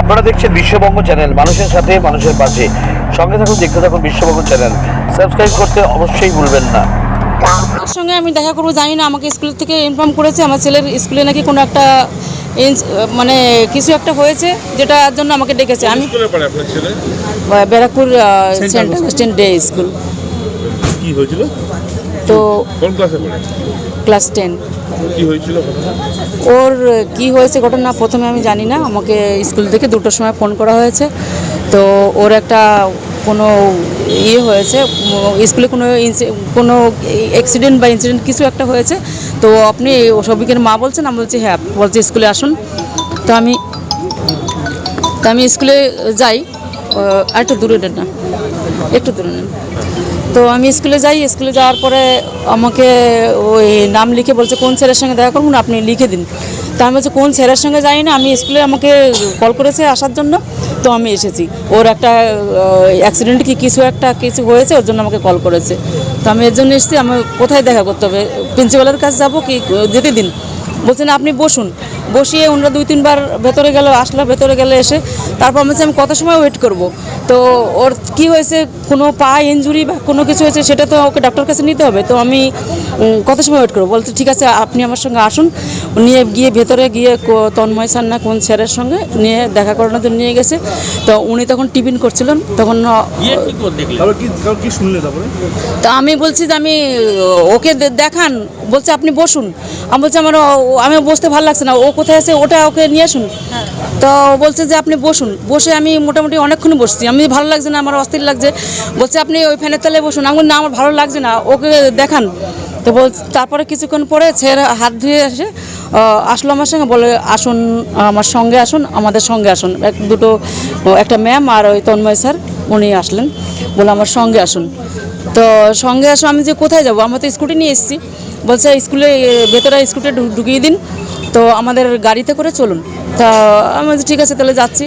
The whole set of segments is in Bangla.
আপনারা দেখছেন বিশ্ববঙ্গ চ্যানেল মানুষের সাথে মানুষের পাশে। সঙ্গে থাকুন দেখতে থাকুন বিশ্ববঙ্গ চ্যানেল। সাবস্ক্রাইব করতে অবশ্যই ভুলবেন না। তার সঙ্গে আমি দেখা করব জানি না আমাকে স্কুল থেকে ইনফর্ম করেছে আমার ছেলের স্কুলে নাকি কোনো একটা মানে কিছু একটা হয়েছে যেটার জন্য আমাকে ডেকেছে। আমি আপনার Barrackpore Saint Augustine day school. কি হয়েছিল? তো কোন ক্লাসে পড়ে? Class ten. ওর কি হয়েছে ঘটনা প্রথমে আমি জানি না। আমাকে স্কুল থেকে দুটোর সময় ফোন করা হয়েছে। তো ওর একটা কোনো ইয়ে হয়েছে স্কুলে কোনো ইনসি- কোনো অ্যাক্সিডেন্ট বা ইনসিডেন্ট কিছু একটা হয়েছে। তো আপনি সবিকের মা বলছেন আমি বলছি হ্যাঁ বলছি স্কুলে আসুন। তো আমি তো আমি স্কুলে যাই। আহ, আর একটু দূরে নেন না। একটু দূরে নেন। তো আমি স্কুলে যাই, স্কুলে যাওয়ার পরে আমাকে ওই নাম লিখে বলছে, কোন ছেলের সঙ্গে দেখা করুন আপনি লিখে দিন। তো আমি বলছি, কোন ছেলের সঙ্গে যাই না, আমি স্কুলে আমাকে কল করেছে আসার জন্য, তো আমি এসেছি। ওর একটা অ্যাক্সিডেন্ট কি কিছু একটা কিছু হয়েছে, ওর জন্য আমাকে কল করেছে। তো আমি এর জন্য এসেছি, আমার কোথায় দেখা করতে হবে? প্রিন্সিপালের কাছে যাব কি যেতে দিন? বলছেন আপনি বসুন। বসিয়ে ওনারা দুই, তিনবার ভেতরে গেল, আসলো, ভেতরে গেলে এসে, তারপর আমি আমি কত সময় ওয়েট করব? তো ওর কি হয়েছে কোনো পা ইঞ্জুরি বা কোনো কিছু হয়েছে সেটা তো ওকে ডাক্তার কাছে নিতে হবে। তো আমি কত সময় ওয়েট করব? বলতে ঠিক আছে আপনি আমার সঙ্গে আসুন। নিয়ে গিয়ে ভেতরে গিয়ে তন্ময় স্যার না কোন স্যারের সঙ্গে নিয়ে দেখা করানোর জন্য নিয়ে গেছে। তো উনি তখন টিফিন করছিলেন তখন তারপরে তা আমি বলছি যে আমি ওকে দেখান। বলছে আপনি বসুন। আমি বলছি আমার ও- আমি বসতে ভালো লাগছে না। ও কোথায় আছে ওটা ওকে নিয়ে আসুন। তো বলছে যে আপনি বসুন। বসে আমি মোটামুটি অনেকক্ষণ বসছি। আমি ভালো লাগছে না, আমার অস্থির লাগছে। বলছে, আপনি ওই ফ্যানের তলায় বসুন। আমি না, আমার ভালো লাগছে না, ওকে দেখান। তো বল, তারপরে কিছুক্ষণ পরে ছেড়ে হাত ধুয়ে এসে আসলো আমার সঙ্গে। বলে, আসুন, আমার সঙ্গে আসুন, আমাদের সঙ্গে আসুন। এক দুটো, একটা ম্যাম আর ওই তন্ময় স্যার, উনি আসলেন। বলে, আমার সঙ্গে আসুন। তো সঙ্গে আসো আমি যে কোথায় যাব? আমরা তো স্কুটি নিয়ে এসেছি। বলছে, স্কুলে, ভেতরে স্কুটি ঢুকিয়ে দিন। তো আমাদের গাড়িতে করে চলুন। তা আমি ঠিক আছে, তাহলে যাচ্ছি।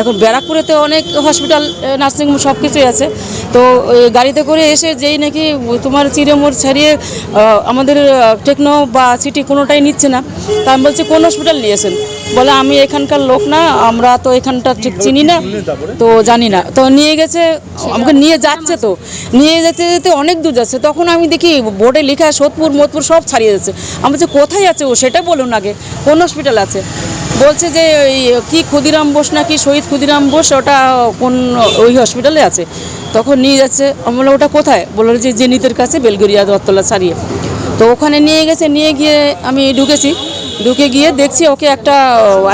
এখন ব্যারাকপুরেতে অনেক হসপিটাল নার্সিংহোম সব কিছুই আছে। তো গাড়িতে করে এসে যেই নাকি তোমার চিরেমোড় ছাড়িয়ে আমাদের টেকনো বা সিটি কোনোটাই নিচ্ছে না। তা আমি বলছি, কোন হসপিটাল নিয়েছেন? বলে, আমি এখানকার লোক না, আমরা তো এখানটা ঠিক চিনি না। তো জানি না। তো নিয়ে গেছে, আমাকে নিয়ে যাচ্ছে তো। নিয়ে যেতে যেতে অনেক দূর যাচ্ছে। তখন আমি দেখি, বোর্ডে লেখা সোদপুর, মোদপুর সব ছাড়িয়ে যাচ্ছে। আমি বলছি, কোথায় আছে ও? সেটা বলুন আগে। কোন হসপিটাল আছে? বলছে যে ওই কি ক্ষুদিরাম বোস না কি শহীদ ক্ষুদিরাম বোস? ওটা কোন, ওই হসপিটালে আছে। তখন নিয়ে যাচ্ছে। আমি বললাম, ওটা কোথায়? বলল যে, জেনিতের কাছে বেলগরিয়া দত্তলা ছাড়িয়ে। তো ওখানে নিয়ে গেছে। নিয়ে গিয়ে আমি ঢুকেছি। ঢুকে গিয়ে দেখছি ওকে একটা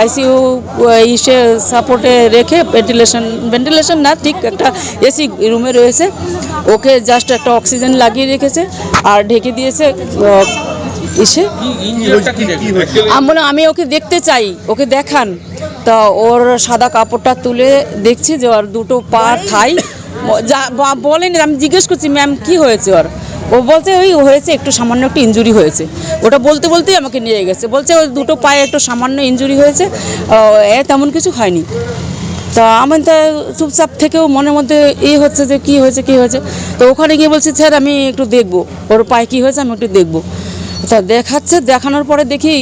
আইসিইউ ইসে সাপোর্টে রেখে ভেন্টিলেশন ভেন্টিলেশন না ঠিক একটা এসি রুমে রয়েছে। ওকে জাস্ট একটা অক্সিজেন লাগিয়ে রেখেছে আর ঢেকে দিয়েছে আহ, ইসে। আমি ওকে দেখতে চাই ওকে দেখান। তা ওর সাদা কাপড়টা তুলে দেখছি যে ওর দুটো পা থাই। যা বলেনি আমি জিজ্ঞেস করছি ম্যাম কি হয়েছে ওর? ও বলছে ওই হয়েছে, একটু সামান্য একটু ইঞ্জুরি হয়েছে। ওটা বলতে বলতেই আমাকে নিয়ে গেছে। বলছে ওই দুটো পায়ে একটু সামান্য ইঞ্জুরি হয়েছে। এ তেমন কিছু হয়নি। তা আমার তা চুপচাপ থেকেও মনের মধ্যে এই হচ্ছে যে কি হয়েছে কি হয়েছে। তো ওখানে গিয়ে বলছি, স্যার, আমি একটু দেখব। ওর পায়ে কী হয়েছে, আমি একটু দেখব। তা দেখাচ্ছে, দেখানোর পরে দেখি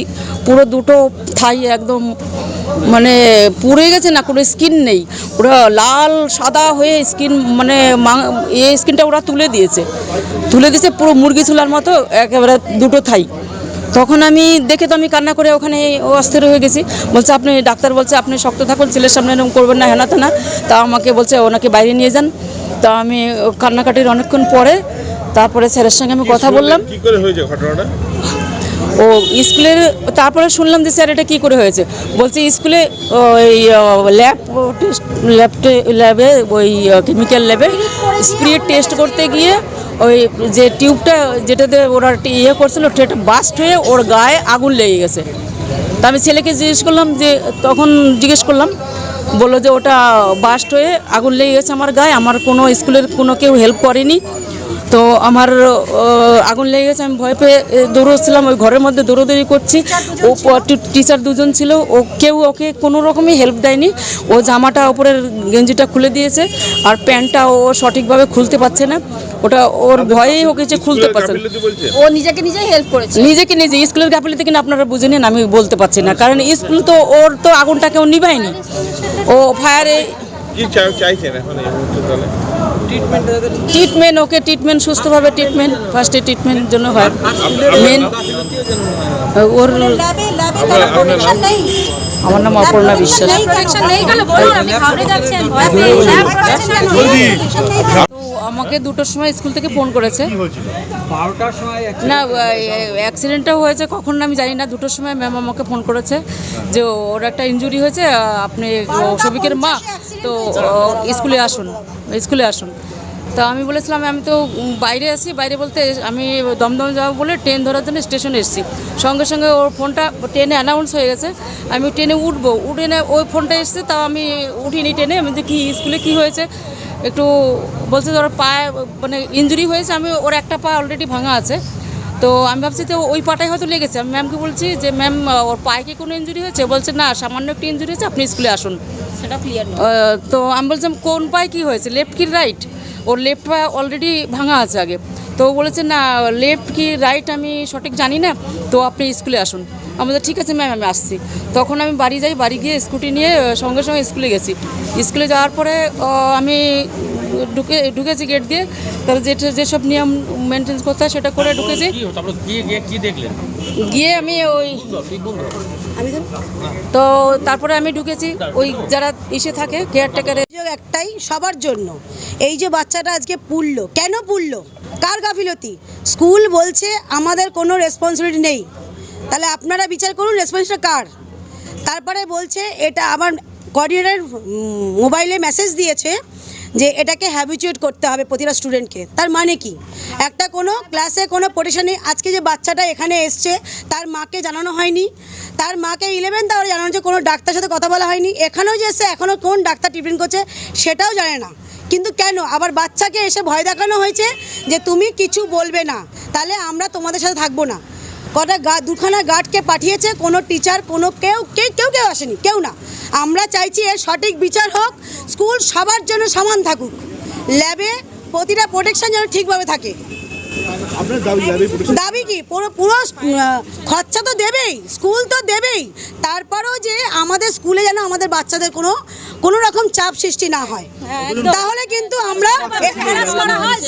পুরো দুটো থাই একদম মানে পুড়ে গেছে না, কোনো স্কিন নেই। ওরা লাল, সাদা হয়ে স্কিন মানে এই স্কিনটা ওরা তুলে দিয়েছে। তুলে দিয়েছে পুরো মুরগি চুলার মতো, একেবারে দুটো থাই। তখন আমি দেখে তো আমি কান্না করে ওখানে অস্থির হয়ে গেছি। বলছে, আপনি ডাক্তার বলছে, আপনি শক্ত থাকুন, ছেলের সামনে এরকম করবেন না, হেনা তেনা। তা আমাকে বলছে ওনাকে বাইরে নিয়ে যান। তা আমি কান্নাকাটির অনেকক্ষণ পরে, তারপরে ছেলের সঙ্গে আমি কথা বললাম। কি করে হয়েছে ঘটনাটা? ও স্কুলের, তারপরে শুনলাম যে স্যার এটা কী করে হয়েছে? বলছে স্কুলে ওই ল্যাব টেস্ট ল্যাব ল্যাবে ওই কেমিক্যাল ল্যাবে স্প্রে টেস্ট করতে গিয়ে ওই যে টিউবটা যেটাতে ওরা ইয়ে করছিল, সেটা বাস্ট হয়ে ওর গায়ে আগুন লেগে গেছে। তা আমি ছেলেকে জিজ্ঞেস করলাম যে, তখন জিজ্ঞেস করলাম, বলল যে ওটা বাস্ট হয়ে আগুন লেগে গেছে আমার গায়ে, আমার কোনো স্কুলের কোনো কেউ হেল্প করেনি। তো আমার আগুন লেগে গেছে আমি ভয় পেয়ে দৌড়চ্ছিলাম ওই ঘরের মধ্যে দৌড়োদৌড়ি করছি। ও টিচার দুজন ছিল ও কেউ ওকে কোনো রকমই হেল্প দেয়নি। ও জামাটা ওপরের গেঞ্জিটা খুলে দিয়েছে আর প্যান্টটা ও সঠিকভাবে খুলতে পারছে না। ওটা ওর ভয়েই ওকে যে খুলতে পারছে না। ও নিজেকে নিজেই হেল্প করেছে। নিজেকে নিজে স্কুলের গাফিলতি কিনা আপনারা বুঝে নিন আমি বলতে পারছি না। কারণ স্কুল তো ওর তো আগুনটা কেউ নিভায়নি। ও ফায়ারে কি চাইছেন এখন এই মুহূর্তে তাহলে? ট্রিটমেন্ট ওকে ট্রিটমেন্ট সুস্থভাবে ট্রিটমেন্ট ফার্স্টে ট্রিটমেন্টের জন্য হয়। মেন ওর আমার নাম অপর্ণা বিশ্বাস। আমাকে দুটোর সময় স্কুল থেকে ফোন করেছে। না অ্যাক্সিডেন্টটা হয়েছে কখন আমি জানি না দুটোর সময় ম্যাম আমাকে ফোন করেছে যে ওর একটা ইনজুরি হয়েছে আপনি সবিকের মা তো স্কুলে আসুন স্কুলে আসুন। তো আমি বলেছিলাম আমি তো বাইরে আসি বাইরে বলতে আমি দমদম যাব বলে ট্রেন ধরার জন্য স্টেশনে এসেছি। সঙ্গে সঙ্গে ওর ফোনটা ট্রেনে অ্যানাউন্স হয়ে গেছে আমি ট্রেনে উঠবো। উঠে না ওই ফোনটা এসছে তাও আমি উঠিনি ট্রেনে আমি যে কি স্কুলে কি হয়েছে? একটু বলছে যে ওর পায়ে মানে ইঞ্জুরি হয়েছে আমি ওর একটা পা অলরেডি ভাঙা আছে। তো আমি ভাবছি তো ওই পাটাই হয়তো লেগেছে। আমি ম্যামকে বলছি যে ম্যাম ওর পায়ে কি কোনো ইঞ্জুরি হয়েছে? বলছে না সামান্য একটি ইঞ্জুরি হয়েছে আপনি স্কুলে আসুন। সেটা ক্লিয়ার তো আমি বলছিলাম কোন পায়ে কি হয়েছে? লেফট কি রাইট ওর লেফট পা অলরেডি ভাঙা আছে আগে। তো ও বলেছে না লেফট কি রাইট আমি সঠিক জানি না তো আপনি স্কুলে আসুন। আমি বলছি, ঠিক আছে ম্যাম আমি আসছি। তখন আমি বাড়ি যাই বাড়ি গিয়ে স্কুটি নিয়ে সঙ্গে সঙ্গে স্কুলে গেছি। স্কুলে যাওয়ার পরে আমি ঢুকে ঢুকেছি গেট দিয়ে। তারপর যেটা যেসব নিয়ম মেনটেন করতে হয় সেটা করে ঢুকেছি। গিয়ে গিয়ে কি দেখলেন? গিয়ে আমি ওই তো তারপরে আমি ঢুকেছি। ওই যারা ইসে থাকে কেয়ারটেকারে একটাই সবার জন্য। এই যে বাচ্চাটা আজকে পুড়লো। কেন পুড়লো? কার গাফিলতি? স্কুল বলছে আমাদের কোনো রেসপন্সিবিলিটি নেই। তাহলে আপনারা বিচার করুন রেসপন্সিবিলিটি কার? তারপরে বলছে এটা আমার কোঅর্ডিনেটর মোবাইলে মেসেজ দিয়েছে। যে এটাকে হ্যাবিচুয়েট করতে হবে প্রতিটা স্টুডেন্টকে তার মানে কি? একটা কোনো ক্লাসে কোনো পরিশানি আজকে যে বাচ্চাটা এখানে এসছে, তার মাকে জানানো হয়নি। তার মাকে ইলেভেন তার জানানো যে কোনো ডাক্তার সাথে কথা বলা হয়নি। এখানেও যে এসে এখনও কোন ডাক্তার ট্রিটমেন্ট করছে, সেটাও জানে না। কিন্তু কেন? আবার বাচ্চাকে এসে ভয় দেখানো হয়েছে যে তুমি কিছু বলবে না। তাহলে আমরা তোমাদের সাথে থাকব না। কটা গা দুখানা গার্ডকে পাঠিয়েছে কোনো টিচার কোনো কেউ কেউ কেউ কেউ আসেনি কেউ না আমরা চাইছি এর সঠিক বিচার হোক স্কুল সবার জন্য সমান থাকুক ল্যাবে প্রতিটা প্রোটেকশন যেন ঠিকভাবে থাকে দাবি দাবি কি পুরো পুরো খরচা তো দেবেই স্কুল তো দেবেই তারপরেও যে আমাদের স্কুলে যেন আমাদের বাচ্চাদের কোনো কোনো রকম চাপ সৃষ্টি না হয় তাহলে কিন্তু আমরা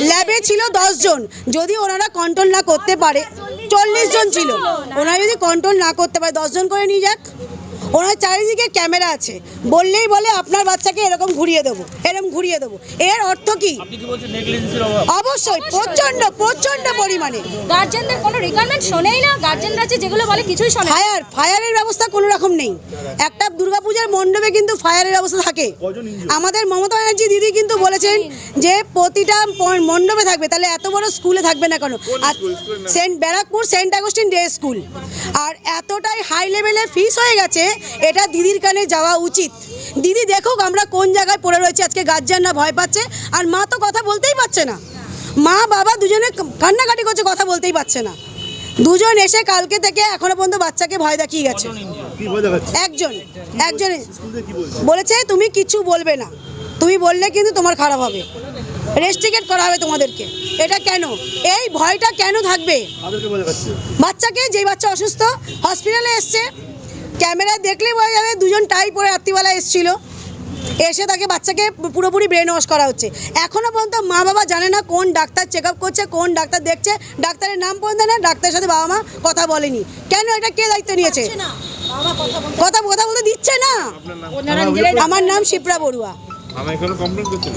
ল্যাবে ছিল জন যদি ওনারা কন্ট্রোল না করতে পারে চল্লিশ জন ছিল। ওনারা যদি কন্ট্রোল না করতে পারে দশজন করে নিয়ে যাক। ওনার চারিদিকে ক্যামেরা আছে। বললেই বলে আপনার বাচ্চাকে এরকম ঘুরিয়ে দেবো। এরকম ঘুরিয়ে দেবো। এর অর্থ কি? আপনি কি বলছেন নেগলিজেন্সির অভাব? অবশ্যই প্রচণ্ড প্রচণ্ড পরিমাণে। গার্জেনদের কোনো রিকোয়ারমেন্ট শোনেই না। গার্জেনরা যেগুলো বলে কিছুই শোনে ফায়ার ফায়ারের ব্যবস্থা কোনো রকম নেই। একটা দুর্গাপূজার মণ্ডপে কিন্তু ফায়ারের ব্যবস্থা থাকে। আমাদের মমতা ব্যানার্জি দিদি কিন্তু বলেছেন যে প্রতিটা মণ্ডপে থাকবে। তাহলে এত বড় স্কুলে থাকবে না কেন? আর Saint Barrackpore Saint Augustine day school আর এতটাই হাই লেভেলে ফিস হয়ে গেছে এটা দিদির কানে যাওয়া উচিত। দিদি দেখুক আমরা কোন জায়গায় পড়ে রয়েছে আজকে গার্জিয়ানরা ভয় পাচ্ছে। আর মা তো কথা বলতেই পারছে না। মা বাবা দুজনে কান্নাকাটি করছে কথা বলতেই পারছে না। দুজন এসে কালকে থেকে এখনও পর্যন্ত বাচ্চাকে ভয় দেখিয়ে গেছে। একজন একজন বলছে? তুমি কিছু বলবে না। তুমি বললে কিন্তু তোমার খারাপ হবে। রেস্ট্রিকেট করা হবে তোমাদেরকে। এটা কেন? এই ভয়টা কেন থাকবে? বাচ্চাকে যেই বাচ্চা অসুস্থ হসপিটালে এসছে ক্যামেরায় দেখলেই বোঝা যাবে দুজন টাই পরে রাত্রিবেলা এসছিল। এসে তাকে বাচ্চাকে পুরোপুরি ব্রেন ওয়াশ করা হচ্ছে। এখনও পর্যন্ত মা বাবা জানে না কোন ডাক্তার চেক আপ করছে কোন ডাক্তার দেখছে। ডাক্তারের নাম পর্যন্ত না ডাক্তারের সাথে বাবা মা কথা বলেনি। কেন এটা কে দায়িত্ব নিয়েছে? কথা কথা বলতে দিচ্ছে না। আমার নাম শিপ্রা বড়ুয়া।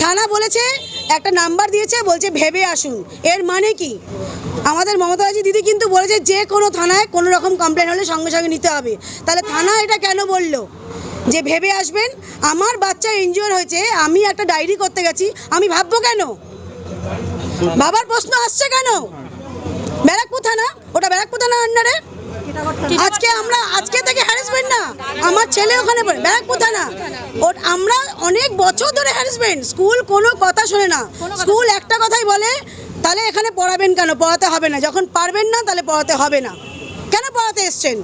থানা বলেছে একটা নাম্বার দিয়েছে বলছে ভেবে আসুন। এর মানে কি? আমাদের মমতা ব্যানার্জি দিদি কিন্তু বলেছে যে কোনো থানায় কোনো রকম কমপ্লেন হলে সঙ্গে সঙ্গে নিতে হবে। তাহলে থানা এটা কেন বলল? যে ভেবে আসবেন আমার বাচ্চা ইনজিওর হয়েছে আমি একটা ডায়েরি করতে গেছি আমি ভাববো কেন? বাবার প্রশ্ন আসছে কেন? ব্যারাকপুর থানা? ওটা ব্যারাকপুর থানা। আন্ডারে আজকে আমরা আজকে থেকে হ্যারাসমেন্ট না। আমার ছেলে ওখানে পড়ে ব্যারাকপুর থানা। ওর আমরা অনেক বছর ধরে হ্যারাসমেন্ট স্কুল কোনো কথা শোনে না। স্কুল একটা কথাই বলে তাহলে এখানে পড়াবেন কেন? পড়াতে হবে না। যখন পারবেন না তাহলে পড়াতে হবে না। কেন পড়াতে এসছেন?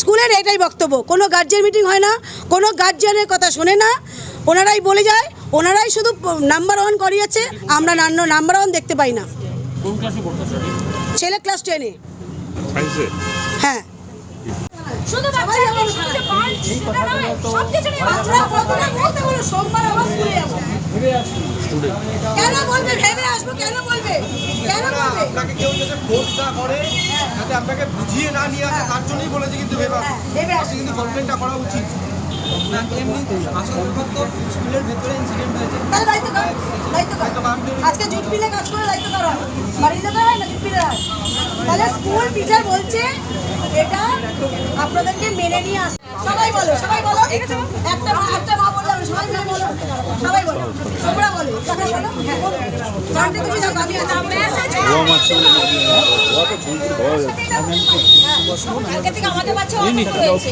স্কুলের এটাই বক্তব্য। কোনো গার্জিয়ান মিটিং হয় না। কোনো গার্জিয়ানের কথা শোনে না। ওনারাই বলে যায়। ওনারাই শুধু নাম্বার ওয়ান করিয়েছে। আমরা নাম্বার ওয়ান দেখতে পাই না। ছেলে ক্লাস টেনে হ্যাঁ। শুধু বাচ্চারা শুনতে পান সেটা সব কিছু নিয়ে বাচ্চারা প্রথমে বলতে বলো সোমবার আবার স্কুলে যাব। কেন বলবে? ভেবে আসব কেন বলবে? কেন বলবে? আপনাকে কেউ ফোর্স না করে যাতে আপনাকে বুঝিয়ে না নিয়ে আসে তার জন্যই বলেছে কিন্তু ভেবা হ্যাঁ, আসব। কিন্তু কমপ্লেনটা করা উচিত। কার কার আজকে জুট মিলে কাজ করে দায়িত্ব কার হয় বাড়ির হয় না জুট মিলে হয়। তাহলে স্কুল টিচার বলছে এটা আপনাদেরকে মেনে নিয়ে আসতে সবাই বলো সবাই বলো। একটা মা একটা মা বললাম সবাই মিলে বলো। সবাই বলো তোমরা বলো হ্যাঁ জানতে তুমি যাও আমি আছি। কালকে থেকে আমাদের বাচ্চা হয়েছে।